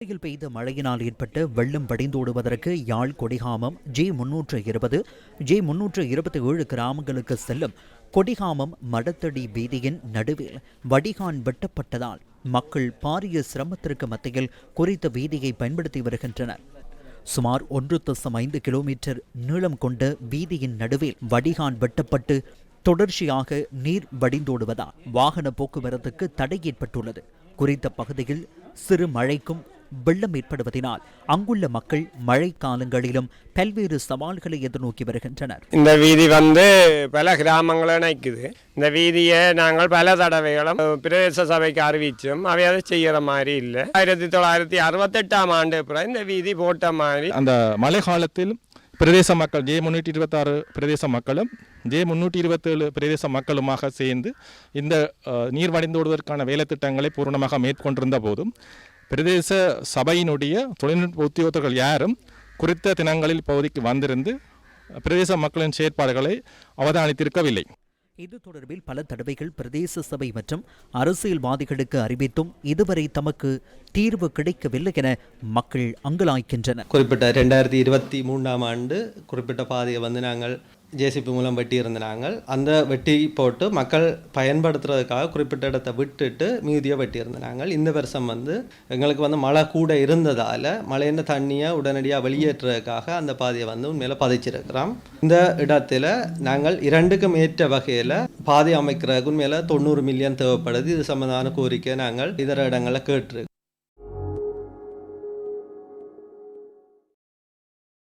சென்னையில் பெய்த மழையினால் ஏற்பட்ட வெள்ளம் வடிந்தோடுவதற்கு யாழ் கொடிகாமம் ஜே முன்னூற்று இருபது ஜே முன்னூற்று இருபத்தி ஏழு கிராமங்களுக்கு செல்லும் கொடிகாமம் மடத்தடி வீதியின் நடுவில் வடிகான் வெட்டப்பட்டதால் மக்கள் பாரிய சிரமத்திற்கு மத்தியில் குறித்த வீதியை பயன்படுத்தி வருகின்றனர். சுமார் ஒன்று தசம் ஐந்து கிலோமீட்டர் நீளம் கொண்ட வீதியின் நடுவில் வடிகான் வெட்டப்பட்டு தொடர்ச்சியாக நீர் வடிந்தோடுவதால் வாகன போக்குவரத்துக்கு தடை ஏற்பட்டுள்ளது. குறித்த பகுதியில் சிறு மழைக்கும் வெள்ளம் ஏற்படுவதினால் அங்குள்ள மக்கள் மழை காலங்களிலும் பல்வேறு சவால்களை எதிர்நோக்கி வருகின்றனர். இந்த வீதி வந்து பல கிராமங்களை இணைக்குது. இந்த வீதியை நாங்கள் பல தடவைகளும் பிரதேச சபைக்கு அறிவிச்சோம் அவை அதை செய்யற மாதிரி இல்லை. ஆயிரத்தி தொள்ளாயிரத்தி அறுபத்தெட்டாம் ஆண்டு அப்புறம் இந்த வீதி போட்ட மாதிரி அந்த மழை காலத்தில் பிரதேச மக்கள் ஜே முன்னூற்றி இருபத்தாறு பிரதேச மக்களும் ஜே முன்னூற்றி இருபத்தேழு பிரதேச மக்களுமாக சேர்ந்து இந்த நீர் வடிந்தோடுவதற்கான வேலைத்திட்டங்களை பூரணமாக மேற்கொண்டிருந்த போதும் பிரதேச சபையினுடைய தொழில்நுட்ப உத்தியோகத்தர்கள் யாரும் குறித்த தினங்களில் பகுதிக்கு வந்திருந்து பிரதேச மக்களின் செயற்பாடுகளை அவதானித்திருக்கவில்லை. இது தொடர்பில் பல தடவைகள் பிரதேச சபை மற்றும் அரசியல்வாதிகளுக்கு அறிவித்தும் இதுவரை தமக்கு தீர்வு கிடைக்கவில்லை என மக்கள் அங்கலாய்க்கின்றனர் குறிப்பிட்ட ரெண்டாயிரத்தி இருபத்தி மூன்றாம் ஆண்டு குறிப்பிட்ட பாதையை வந்து நாங்கள் ஜேசிபி மூலம் வெட்டி இருந்த நாங்கள் அந்த வெட்டி போட்டு மக்கள் பயன்படுத்துறதுக்காக குறிப்பிட்ட இடத்தை விட்டுட்டு மீதியை வெட்டி இருந்த நாங்கள் இந்த வருஷம் வந்து எங்களுக்கு வந்து மழை கூட இருந்ததால் மழையின் தண்ணியை உடனடியாக வெளியேற்றுறதுக்காக அந்த பாதையை வந்து உண்மையில் பதிச்சிருக்கிறோம். இந்த இடத்துல நாங்கள் இரண்டுக்கும் ஏற்ற வகையில் பாதை அமைக்கிறதுக்கு உண்மையில் தொண்ணூறு மில்லியன் தேவைப்படுது. இது சம்பந்தமான கோரிக்கை நாங்கள் இதர இடங்களில் கேட்டிருக்கோம்.